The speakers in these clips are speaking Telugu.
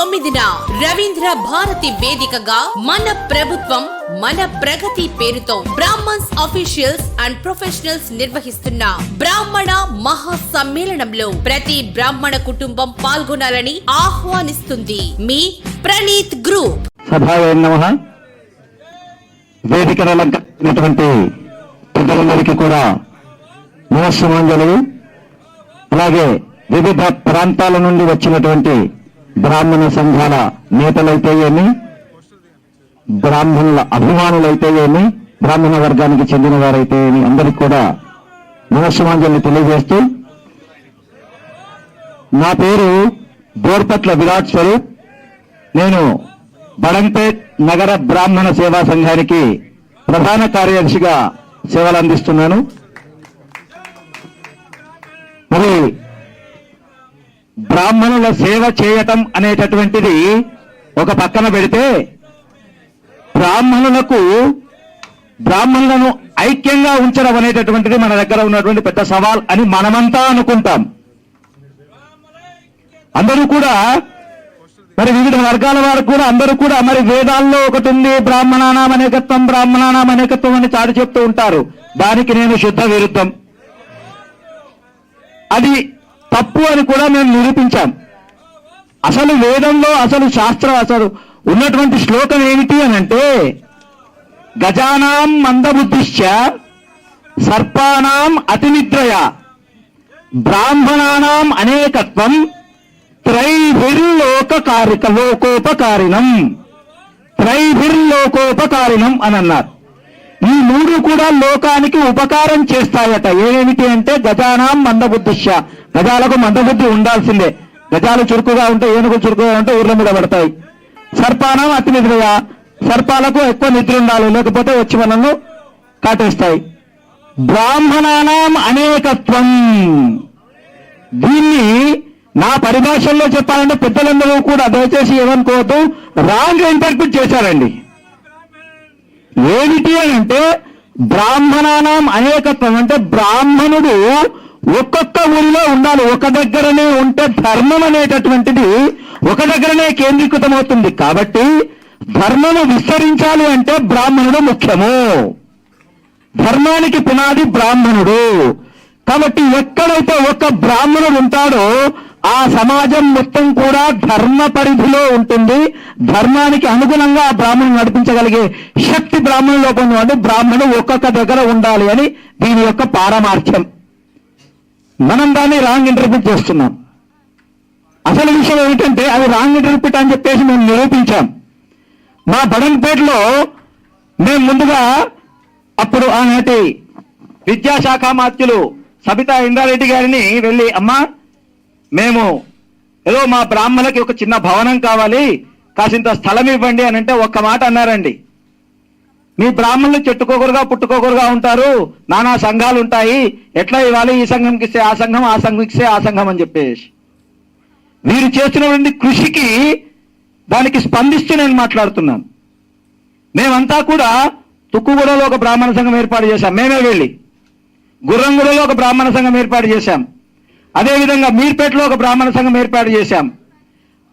తొమ్మిదిన రవీంద్ర భారతి వేదికగా మన ప్రభుత్వం మన ప్రగతి పేరుతో బ్రాహ్మణ్స్ అఫీషియల్స్ అండ్ ప్రొఫెషనల్స్ నిర్వహిస్తున్న బ్రాహ్మణ మహా సమ్మేళనంలో ప్రతి బ్రాహ్మణ కుటుంబం పాల్గొనాలని ఆహ్వానిస్తుంది మీ ప్రణీత్ గ్రూప్ సభాయ అలంకరించినటువంటి పెద్దలందరికీ కూడా నమస్సమాంజలు. అలాగే వివిధ ప్రాంతాల నుండి వచ్చినటువంటి బ్రాహ్మణ సంఘాల నేతలైతే ఏమి? బ్రాహ్మణుల అభిమానులైతే ఏమి? బ్రాహ్మణ వర్గానికి చెందిన వారైతే ఏమి? అందరికీ కూడా నమస్సమాంజలి తెలియజేస్తూ నా పేరు బోర్పట్ల విరాట్ స్వరూప్. నేను బడంపేట్ నగర బ్రాహ్మణ సేవా సంఘానికి ప్రధాన కార్యదర్శిగా సేవలు అందిస్తున్నాను మరి బ్రాహ్మణుల సేవ చేయటం అనేటటువంటిది ఒక పక్కన పెడితే బ్రాహ్మణులకు బ్రాహ్మణులను ఐక్యంగా ఉంచడం అనేటటువంటిది మన దగ్గర ఉన్నటువంటి పెద్ద సవాల్ అని మనమంతా అనుకుంటాం. అందరూ కూడా మరి వివిధ వర్గాల వారు కూడా అందరూ కూడా మరి వేదాల్లో ఒకటి ఉంది బ్రాహ్మణానాం అనేకత్వం బ్రాహ్మణానాం అనేకత్వం అని చాటి చెప్తూ ఉంటారు. దానికి నేను శుద్ధ విరుద్ధం. అది తప్పు అని కూడా మేము నిరూపించాం. అసలు వేదంలో అసలు శాస్త్రం అసలు ఉన్నటువంటి శ్లోకం ఏమిటి అని అంటే గజానాం మందబుద్ధిశ్చ సర్పానాం అతినిద్రయ బ్రాహ్మణానాం అనేకత్వం త్రైభిర్లోకారిక లోకోపకారిణం. త్రైభిర్లోకోపకారిణం అని అన్నారు. ఈ మూడు కూడా లోకానికి ఉపకారం చేస్తాయట. ఏమిటి అంటే గజానాం మందబుద్ధిష్య గజాలకు మందబుద్ధి ఉండాల్సిందే. గజాలు చురుకుగా ఉంటే ఏనుగులు చురుకుగా ఉంటే ఊర్ల మీద పడతాయి. సర్పానం అతి నిద్రయ సర్పాలకు ఎక్కువ నిద్ర ఉండాలి. లేకపోతే వచ్చి మనల్ని కాటేస్తాయి. బ్రాహ్మణానాం అనేకత్వం. దీన్ని నా పరిభాషల్లో చెప్పాలంటే పెద్దలందరూ కూడా దయచేసి ఏమనుకోవద్దు. రాంగ్ ఇంటర్ప్రిట్ చేశారండి. ఏమిటి అని అంటే బ్రాహ్మణానం అనేకత్వం. అంటే బ్రాహ్మణుడు ఒక్కొక్క ఊరిలో ఉండాలి. ఒక దగ్గరనే ఉంటే ధర్మం అనేటటువంటిది ఒక దగ్గరనే కేంద్రీకృతమవుతుంది. కాబట్టి ధర్మము విస్తరించాలి అంటే బ్రాహ్మణుడు ముఖ్యము. ధర్మానికి పునాది బ్రాహ్మణుడు. కాబట్టి ఎక్కడైతే ఒక బ్రాహ్మణుడు ఉంటాడో ఆ సమాజం మొత్తం కూడా ధర్మ పరిధిలో ఉంటుంది. ధర్మానికి అనుగుణంగా ఆ నడిపించగలిగే శక్తి బ్రాహ్మణులో పొంది అంటే బ్రాహ్మణుడు ఒక్కొక్క దగ్గర ఉండాలి అని దీని యొక్క పారమార్థ్యం. మనం దాన్ని రాంగ్ ఇంటర్ప్రిట్ చేస్తున్నాం. అసలు విషయం ఏమిటంటే అది రాంగ్ ఇంటర్ప్రిట్ అని చెప్పేసి మేము నిరూపించాం. మా బడన్పేటలో మేము ముందుగా అప్పుడు ఆనాటి విద్యాశాఖ మాత్యులు సబితా ఇంద్రారెడ్డి గారిని వెళ్ళి అమ్మా మేము ఏదో మా బ్రాహ్మణులకి ఒక చిన్న భవనం కావాలి కాసింత స్థలం ఇవ్వండి అని అంటే ఒక్క మాట అన్నారండి. మీ బ్రాహ్మణులు చెట్టుకోకరుగా పుట్టుకోకరుగా ఉంటారు నానా సంఘాలు ఉంటాయి ఎట్లా ఇవ్వాలి ఈ సంఘంకి ఇస్తే ఆ సంఘం ఆ సంఘంకి ఇస్తే ఆ సంఘం అని చెప్పేసి. వీరు చేస్తున్నటువంటి కృషికి దానికి స్పందిస్తూ నేను మాట్లాడుతున్నాను. మేమంతా కూడా తుక్కుగూడలో ఒక బ్రాహ్మణ సంఘం ఏర్పాటు చేశాం. మేమే వెళ్ళి గుర్రంగూడలో ఒక బ్రాహ్మణ సంఘం ఏర్పాటు చేశాం. అదేవిధంగా మీర్పేటలో ఒక బ్రాహ్మణ సంఘం ఏర్పాటు చేశాం.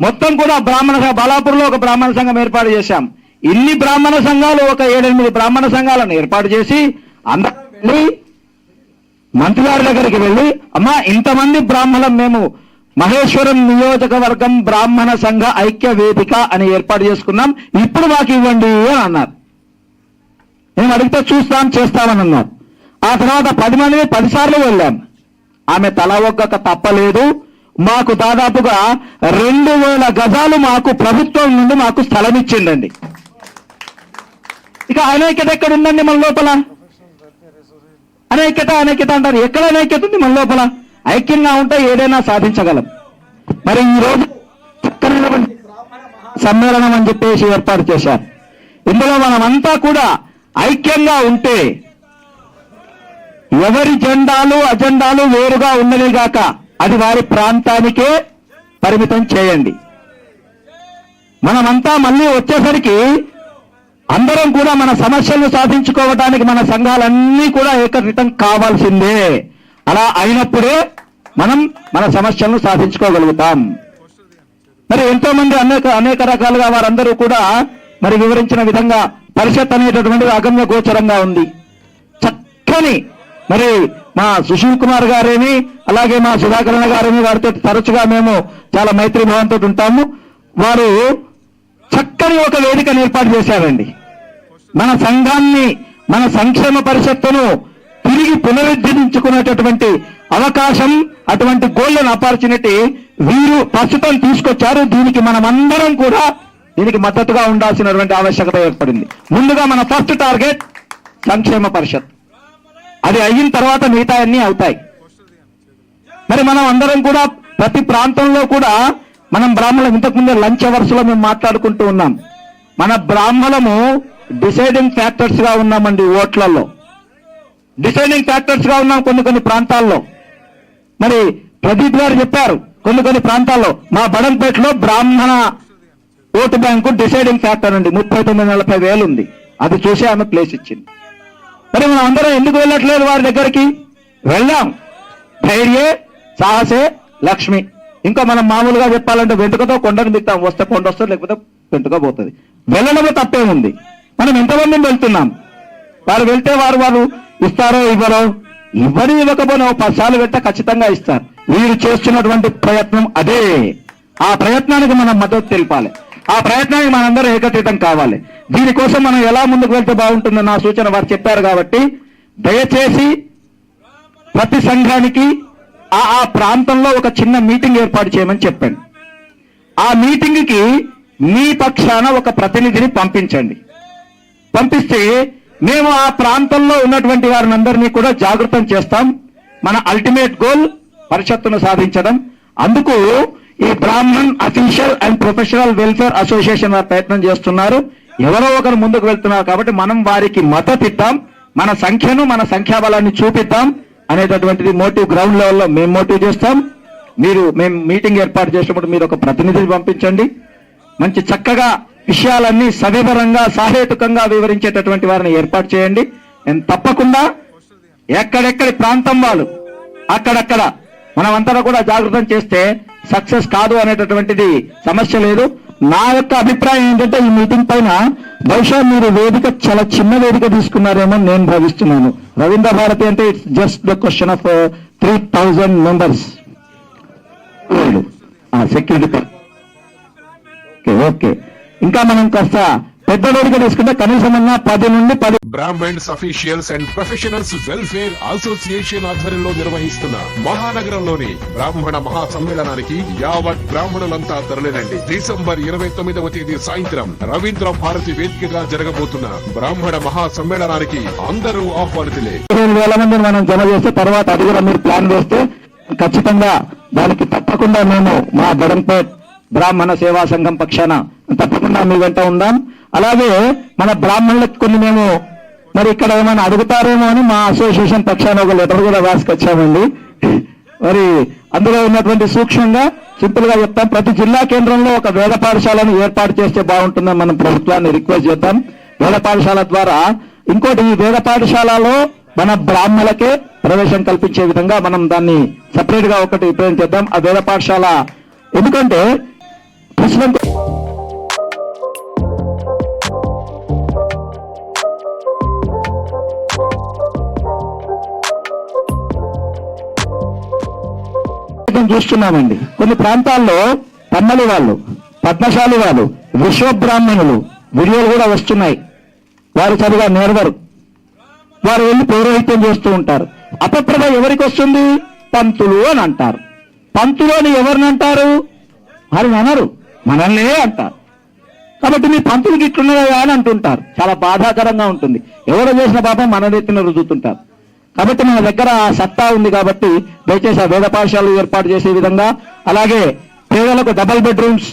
మొత్తం కూడా బ్రాహ్మణ సంఘ బాలాపూర్లో ఒక బ్రాహ్మణ సంఘం ఏర్పాటు చేశాం. ఇన్ని బ్రాహ్మణ సంఘాలు ఒక ఏడెనిమిది బ్రాహ్మణ సంఘాలను ఏర్పాటు చేసి అందరం వెళ్ళి మంత్రి గారి దగ్గరికి వెళ్ళి అమ్మా ఇంతమంది బ్రాహ్మణం మేము మహేశ్వరం నియోజకవర్గం బ్రాహ్మణ సంఘ ఐక్య వేదిక అని ఏర్పాటు చేసుకున్నాం. ఇప్పుడు మాకు ఇవ్వండి అని అన్నారు. మేము అడిగితే చూస్తాం చేస్తామని అన్నారు. ఆ తర్వాత పది మంది పదిసార్లు వెళ్ళాం. ఆమె తల ఒక్కక తప్పలేదు. మాకు దాదాపుగా రెండు వేల గజాలు మాకు ప్రభుత్వం నుండి మాకు స్థలం ఇచ్చిండండి ఇక అనైక్యత ఎక్కడ ఉందండి మన లోపల? అనైక్యత అనైక్యత అంటారు. ఎక్కడ అనైక్యత ఉంది మన లోపల? ఐక్యంగా ఉంటే ఏదైనా సాధించగలం. మరి ఈ రోజు సమ్మేళనం అని చెప్పేసి ఏర్పాటు చేశారు. ఇందులో మనమంతా కూడా ఐక్యంగా ఉంటే ఎవరి జెండాలు అజెండాలు వేరుగా ఉన్నది గాక అది వారి ప్రాంతానికే పరిమితం చేయండి. మనమంతా మళ్ళీ వచ్చేసరికి అందరం కూడా మన సమస్యలను సాధించుకోవడానికి మన సంఘాలన్నీ కూడా ఏకత్రితం కావాల్సిందే. అలా అయినప్పుడే మనం మన సమస్యలను సాధించుకోగలుగుతాం. మరి ఎంతో మంది అనేక అనేక రకాలుగా వారందరూ కూడా మరి వివరించిన విధంగా పరిషత్ అనేటటువంటిది అగమ్య గోచరంగా ఉంది. చక్కని మరి మా సుశీల్ కుమార్ గారేమి అలాగే మా సుధాకరణ గారేమి వారితో తరచుగా మేము చాలా మైత్రి భావంతో ఉంటాము. వారు చక్కని ఒక వేదికను ఏర్పాటు చేశారండి. మన సంఘాన్ని మన సంక్షేమ పరిషత్తును తిరిగి పునరుద్ధరించుకునేటటువంటి అవకాశం అటువంటి గోల్డెన్ ఆపర్చునిటీ వీరు ప్రస్తుతం తీసుకొచ్చారు. దీనికి మనమందరం కూడా దీనికి మద్దతుగా ఉండాల్సినటువంటి ఆవశ్యకత ఏర్పడింది. ముందుగా మన ఫస్ట్ టార్గెట్ సంక్షేమ పరిషత్. అది అయిన తర్వాత మిగతా అన్నీ అవుతాయి. మరి మనం అందరం కూడా ప్రతి ప్రాంతంలో కూడా మనం బ్రాహ్మణులు ఇంతకుముందే లంచ్ అవర్స్లో మేము మాట్లాడుకుంటూ ఉన్నాం. మన బ్రాహ్మణము డిసైడింగ్ ఫ్యాక్టర్స్గా ఉన్నామండి ఓట్లలో. డిసైడింగ్ ఫ్యాక్టర్స్గా ఉన్నాం కొన్ని కొన్ని ప్రాంతాల్లో. మరి ప్రదీప్ గారు చెప్పారు కొన్ని కొన్ని ప్రాంతాల్లో మా బడంపేటలో బ్రాహ్మణ ఓటు బ్యాంకు డిసైడింగ్ ఫ్యాక్టర్ అండి. ముప్పై తొమ్మిది నలభై వేలు ఉంది అది చూసి ఆమె ప్లేస్ ఇచ్చింది. మరి మనం అందరం ఎందుకు వెళ్ళట్లేదు వారి దగ్గరికి? వెళ్దాం. ధైర్యే సాహసే లక్ష్మి. ఇంకా మనం మామూలుగా చెప్పాలంటే వెంటుకతో కొండను దిగుతాం. వస్తే కొండ వస్తుంది లేకపోతే వెంటుక పోతుంది. వెళ్ళడంలో తప్పేముంది? మనం ఎంతమంది వెళ్తున్నాం? వారు వెళ్తే వారు వారు ఇస్తారో ఇవ్వరో? ఇవ్వని ఇవ్వకపోయినా ఓ పది పెట్టా ఖచ్చితంగా ఇస్తారు. వీరు చేస్తున్నటువంటి ప్రయత్నం అదే. ఆ ప్రయత్నానికి మనం మద్దతు తెలిపాలి. ఆ ప్రయత్నానికి మనందరం ఏకత్రితం కావాలి. దీనికోసం మనం ఎలా ముందుకు వెళ్తే బాగుంటుందో నా సూచన వారు చెప్పారు కాబట్టి దయచేసి ప్రతి సంఘానికి ఆ ఆ ప్రాంతంలో ఒక చిన్న మీటింగ్ ఏర్పాటు చేయమని చెప్పండి. ఆ మీటింగ్కి మీ పక్షాన ఒక ప్రతినిధిని పంపించండి. పంపిస్తే మేము ఆ ప్రాంతంలో ఉన్నటువంటి వారిని అందరినీ కూడా జాగృతం చేస్తాం. మన అల్టిమేట్ గోల్ పరిషత్తును సాధించడం. అందుకు ఈ Brahmin official and professional welfare association ప్రయత్నం చేస్తున్నారు. ఎవరో ఒకరు ముందుకు వెళ్తున్నారు కాబట్టి మనం వారికి మద్దతు ఇద్దాం మన సంఖ్యను మన సంఖ్యాబలాన్ని చూపిద్దాం అనేటటువంటిది మోటివ్ గ్రౌండ్ లెవెల్లో మేము మోటివ్ చేస్తాం. మీరు మేము మీటింగ్ ఏర్పాటు చేసినప్పుడు మీరు ఒక ప్రతినిధిని పంపించండి. మంచి చక్కగా విషయాలన్నీ సవివరంగా సహేతుకంగా వివరించేటటువంటి వారిని ఏర్పాటు చేయండి. నేను తప్పకుండా ఎక్కడెక్కడి ప్రాంతం వాళ్ళు అక్కడక్కడ మనమంతా కూడా జాగృతం చేస్తే సక్సెస్ కాదు అనేటటువంటిది సమస్య లేదు. నా యొక్క అభిప్రాయం ఏంటంటే ఈ మీటింగ్ పైన బహుశా మీరు వేదిక చాలా చిన్న వేదిక తీసుకున్నారేమో నేను భావిస్తున్నాను. రవీంద్ర భారతి అంటే it's just the question of three thousand members security okay okay ఇంకా మనం కాస్త పెద్ద వేదిక తీసుకుంటే పది నుండి పది Brahmins officials and professionals welfare association ఆధ్వర్యంలో నిర్వహిస్తున్న మహానగరంలోని బ్రాహ్మణ మహా సమ్మేళనానికి యావత్ బ్రాహ్మణులంతా తరలిరండి. డిసెంబర్ ఇరవై తొమ్మిదవ తేదీ సాయంత్రం రవీంద్ర భారతి వేదికగా జరగబోతున్న బ్రాహ్మణ మహా సమ్మేళనానికి అందరూ ఆహ్వానితులే. వేల మందిని మనం జమ చేస్తే తర్వాత అది కూడా మీరు ప్లాన్ వేస్తే ఖచ్చితంగా దానికి తప్పకుండా మేము మా బడంపేట్ బ్రాహ్మణ సేవా సంఘం పక్షాన తప్పకుండా మీ వెంట ఉందాం. అలాగే మన బ్రాహ్మణులకు కొన్ని మేము మరి ఇక్కడ ఏమైనా అడుగుతారేమో అని మా అసోసియేషన్ పక్షాన ఒక లెటర్ కూడా రాసుకొచ్చామండి. మరి అందులో ఉన్నటువంటి సూక్ష్మంగా సింపుల్గా చెప్తాం. ప్రతి జిల్లా కేంద్రంలో ఒక వేద పాఠశాలను ఏర్పాటు చేస్తే బాగుంటుందని మనం ప్రభుత్వాన్ని రిక్వెస్ట్ చేద్దాం. వేద పాఠశాల ద్వారా ఇంకోటి ఈ వేద పాఠశాలలో మన బ్రాహ్మణులకే ప్రవేశం కల్పించే విధంగా మనం దాన్ని సపరేట్గా ఒకటి రిప్రజెంట్ చేద్దాం ఆ వేద పాఠశాల ఎందుకంటే ప్రశ్న మనం చూస్తున్నామండి. కొన్ని ప్రాంతాల్లో పమ్మలి వాళ్ళు పద్మశాలి వాళ్ళు విశ్వబ్రాహ్మణులు వీడియోలు కూడా వస్తున్నాయి. వారు చదువుగా నేర్వరు. వారు వెళ్ళి పౌరోహిత్యం చేస్తూ ఉంటారు. అపప్రభ ఎవరికి వస్తుంది? పంతులు అని అంటారు. పంతులు అని ఎవరిని అంటారు? వారిని అనరు. మనల్నే అంటారు. కాబట్టి మీ పంతులకి ఇట్లున్నదా అని అంటుంటారు. చాలా బాధాకరంగా ఉంటుంది. ఎవరు చేసిన పాపం మన నెత్తిన రుజుతుంటారు కాబట్టి మన దగ్గర ఆ సత్తా ఉంది కాబట్టి దయచేసి ఆ వేద పాఠశాలలు ఏర్పాటు చేసే విధంగా అలాగే పేదలకు డబల్ బెడ్రూమ్స్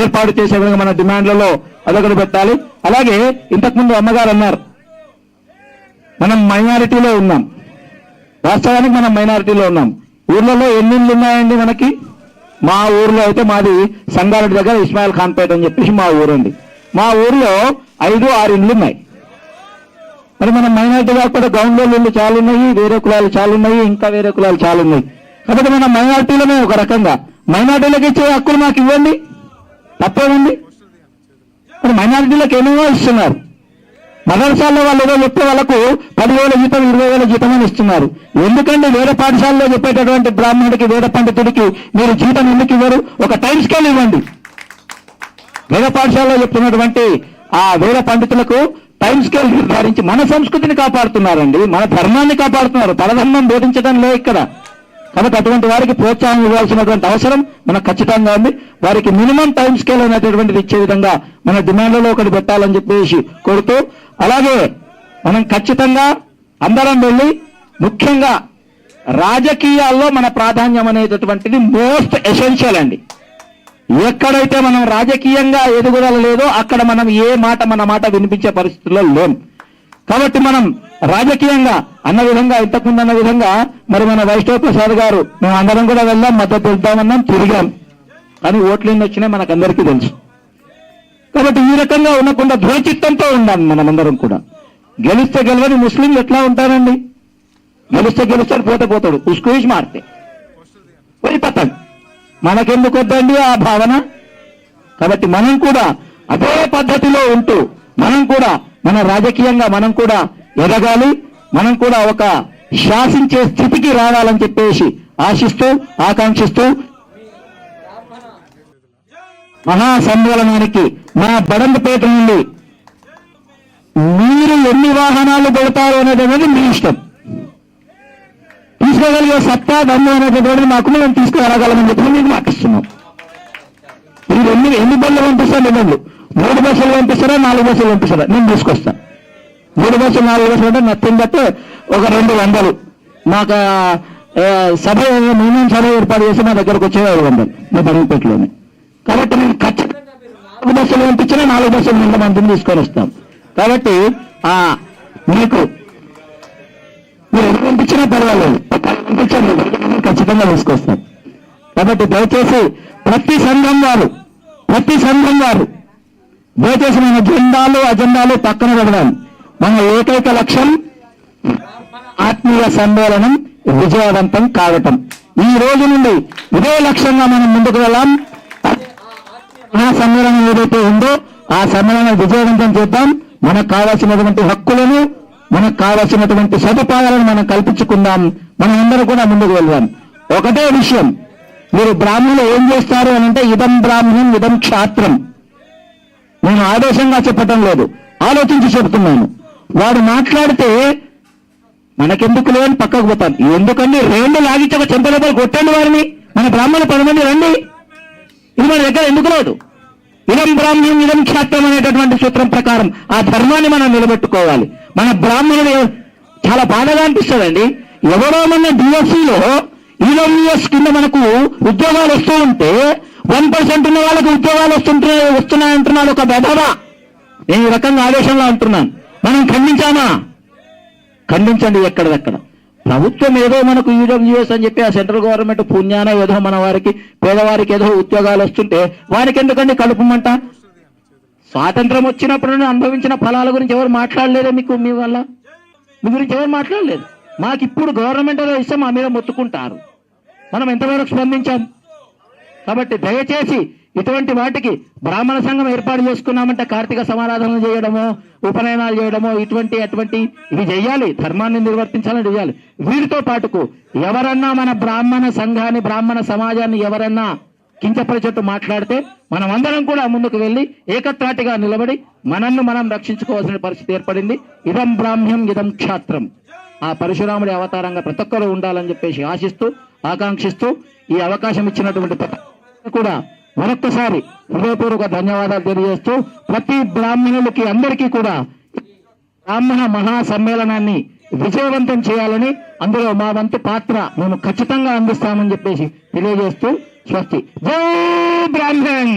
ఏర్పాటు చేసే విధంగా మన డిమాండ్లలో అదొకటి పెట్టాలి. అలాగే ఇంతకుముందు అమ్మగారు అన్నారు మనం మైనారిటీలో ఉన్నాం. వాస్తవానికి మనం మైనారిటీలో ఉన్నాం. ఊర్లలో ఎన్ని ఇళ్ళు ఉన్నాయండి మనకి? మా ఊర్లో అయితే మాది సంగారెడ్డి దగ్గర ఇస్మాయిల్ ఖాన్పేట అని చెప్పేసి మా ఊరండి. మా ఊర్లో ఐదు ఆరు ఇండ్లు ఉన్నాయి. మరి మనం మైనార్టీగా కూడా గౌండ్లో చాలా ఉన్నాయి వేరే కులాలు చాలా ఉన్నాయి ఇంకా వేరే కులాలు చాలా ఉన్నాయి కాబట్టి మనం మైనార్టీలమే ఒక రకంగా మైనార్టీలకు ఇచ్చే హక్కులు మాకు ఇవ్వండి. తప్పేముంది? మరి మైనార్టీలకు ఏమేమో ఇస్తున్నారు. మదర్సాల్లో వాళ్ళు ఏదో చెప్తే వాళ్ళకు పదివేల జీతం ఇరవై వేల జీతం అని ఇస్తున్నారు. ఎందుకండి వేరే పాఠశాలలో చెప్పేటటువంటి బ్రాహ్మణుడికి వేద పండితుడికి మీరు జీతం ఎందుకు ఇవ్వరు? ఒక టైం స్కేల్ ఇవ్వండి. వేద పాఠశాలలో చెప్తున్నటువంటి ఆ వేద పండితులకు టైం స్కేల్ నిర్ధారించి మన సంస్కృతిని కాపాడుతున్నారండి మన ధర్మాన్ని కాపాడుతున్నారు. పరధర్మం బోధించడం లేదు ఇక్కడ. కాబట్టి అటువంటి వారికి ప్రోత్సాహం ఇవ్వాల్సినటువంటి అవసరం మనకు ఖచ్చితంగా ఉంది. వారికి మినిమం టైం స్కేల్ అనేటటువంటిది ఇచ్చే విధంగా మన డిమాండ్లలో ఒకటి పెట్టాలని చెప్పేసి కోరుతూ అలాగే మనం ఖచ్చితంగా అందరం వెళ్ళి ముఖ్యంగా రాజకీయాల్లో మన ప్రాధాన్యం అనేటటువంటిది మోస్ట్ ఎసెన్షియల్ అండి. ఎక్కడైతే మనం రాజకీయంగా ఎదుగుదల లేదో అక్కడ మనం ఏ మాట మన మాట వినిపించే పరిస్థితుల్లో లేం. కాబట్టి మనం రాజకీయంగా అన్న విధంగా ఇంతకుముందు అన్న విధంగా మరి మన వైష్ణవ ప్రసాద్ గారు మేము అందరం కూడా వెళ్దాం మద్దతు వెళ్దామన్నాం తిరిగాం. కానీ ఓట్లు ఎన్ని వచ్చినాయి మనకు అందరికీ తెలుసు. కాబట్టి ఈ రకంగా ఉండకుండా దృఢచిత్తంతో ఉండాలి మనమందరం కూడా. గెలిస్తే గెలవని ముస్లింలు ఎట్లా ఉంటారండి? గెలిస్తే గెలుస్తాడు పోతే పోతాడు. ఉస్కూష్ మారితే. వెళ్ళిపోతాడు మనకెందుకు వద్దండి ఆ భావన? కాబట్టి మనం కూడా అదే పద్ధతిలో ఉంటూ మనం కూడా మన రాజకీయంగా మనం కూడా ఎదగాలి మనం కూడా ఒక శాసించే స్థితికి రావాలని చెప్పేసి ఆశిస్తూ ఆకాంక్షిస్తూ మహా మా బడంగపేట నుండి మీరు ఎన్ని వాహనాలు పెడతారు అనేది మీ ఇష్టం. తీసుకోగలిగే సత్తా దమ్ము అనేటటువంటి మాకు మేము తీసుకురాగలమని చెప్పి మీకు మాకు మీరు ఎన్ని ఎన్ని బళ్ళు పంపిస్తారు నిబంధనలు మూడు బస్సులు పంపిస్తారా నాలుగు బస్సులు పంపిస్తారా? నేను తీసుకొస్తా మూడు బస్సులు నాలుగు బస్సులు అంటే నథింగ్ బట్ ఒక రెండు వందలు. మాకు సభ మినిమం సభ ఏర్పాటు చేసి మా దగ్గరకు వచ్చే ఐదు వందలు. మా బరంపేటలోనే కాబట్టి నేను ఖచ్చితంగా నాలుగు బస్సులు పంపించినా నాలుగు బస్సులు నిండా మందిని తీసుకొని వస్తాం. కాబట్టి మీకు మీరు ఎన్ని పంపించినా పర్వాలేదు. పంపించండి ఖచ్చితంగా తీసుకొస్తాం. కాబట్టి దయచేసి ప్రతి సంఘం వారు ప్రతి సంఘం వారు దయచేసి మన జెండాలు అజెండాలు పక్కన పెడదాం. మన ఏకైక లక్ష్యం ఆత్మీయ సమ్మేళనం విజయవంతం కావటం ఈ రోజు నుండి ఇదే లక్ష్యంగా మనం ముందుకు వెళ్ళాం ఆ సమ్మేళనం ఏదైతే ఉందో ఆ సమ్మేళనం విజయవంతం చేద్దాం. మనకు కావాల్సినటువంటి హక్కులను మనకు కావలసినటువంటి సదుపాయాలను మనం కల్పించుకుందాం. మనం అందరూ కూడా ముందుకు వెళ్దాం. ఒకటే విషయం మీరు బ్రాహ్మణులు ఏం చేస్తారు అని అంటే ఇదం బ్రాహ్మణం ఇదం క్షాత్రం. నేను ఆదేశంగా చెప్పటం లేదు ఆలోచించి చెబుతున్నాను వాడు మాట్లాడితే మనకెందుకు లేని పక్కకు పోతాను ఎందుకండి? రెండు లాగించి ఒక చెంపలపలు కొట్టండి వారిని. మన బ్రాహ్మణులు పది మంది రండి. ఇది మన దగ్గర ఎందుకు లేదు? ఇదం బ్రాహ్మణం ఇదం క్షాత్రం అనేటటువంటి సూత్రం ప్రకారం ఆ ధర్మాన్ని మనం నిలబెట్టుకోవాలి. మన బ్రాహ్మణులు చాలా బాధగా అనిపిస్తుందండి. ఎవరో మన డిఎస్సిలో ఈడబ్ల్యూఎస్ కింద మనకు ఉద్యోగాలు వస్తూ ఉంటే వన్ పర్సెంట్ ఉన్న వాళ్ళకి ఉద్యోగాలు వస్తుంటే వస్తున్నాయంటున్నాడు ఒక బెదవా నేను ఈ రకంగా ఆదేశంలో అంటున్నాను మనం ఖండించామా? ఖండించండి ఎక్కడదక్కడ. ప్రభుత్వం ఏదో మనకు ఈడబ్ల్యూఎస్ అని చెప్పి ఆ సెంట్రల్ గవర్నమెంట్ పుణ్యాన ఏదో మన వారికి పేదవారికి ఏదో ఉద్యోగాలు వస్తుంటే వారికి ఎందుకండి కలుపుమంట? స్వాతంత్రం వచ్చినప్పుడు అనుభవించిన ఫలాల గురించి ఎవరు మాట్లాడలేదే మీకు మీ వల్ల? మీ గురించి ఎవరు మాట్లాడలేదు? మాకు ఇప్పుడు గవర్నమెంట్ ఏదో ఇస్తే మా మీద మొత్తుకుంటారు. మనం ఎంతవరకు స్పందించాం? కాబట్టి దయచేసి ఇటువంటి వాటికి బ్రాహ్మణ సంఘం ఏర్పాటు చేసుకున్నామంటే కార్తీక సమారాధనలు చేయడమో ఉపనయనాలు చేయడమో ఇటువంటి అటువంటి ఇవి చేయాలి. ధర్మాన్ని నిర్వర్తించాలని చేయాలి. వీరితో పాటుకు ఎవరన్నా మన బ్రాహ్మణ సంఘాన్ని బ్రాహ్మణ సమాజాన్ని ఎవరన్నా కించపరిచేట్టు మాట్లాడితే మనం అందరం కూడా ముందుకు వెళ్ళి ఏకత్రాటిగా నిలబడి మనల్ని మనం రక్షించుకోవాల్సిన పరిస్థితి ఏర్పడింది. ఇదం బ్రాహ్మ్యం ఇదం క్షాత్రం. ఆ పరశురాముడి అవతారంగా ప్రతి ఒక్కరూ ఉండాలని చెప్పేసి ఆశిస్తూ ఆకాంక్షిస్తూ ఈ అవకాశం ఇచ్చినటువంటి కూడా మరొక్కసారి హృదయపూర్వక ధన్యవాదాలు తెలియజేస్తూ ప్రతి బ్రాహ్మణులకి అందరికీ కూడా బ్రాహ్మణ మహా సమ్మేళనాన్ని విజయవంతం చేయాలని అందులో మా వంతు పాత్ర మేము ఖచ్చితంగా అందిస్తామని చెప్పేసి తెలియజేస్తూ স্বস্তি জয় ব্রাহ্মণ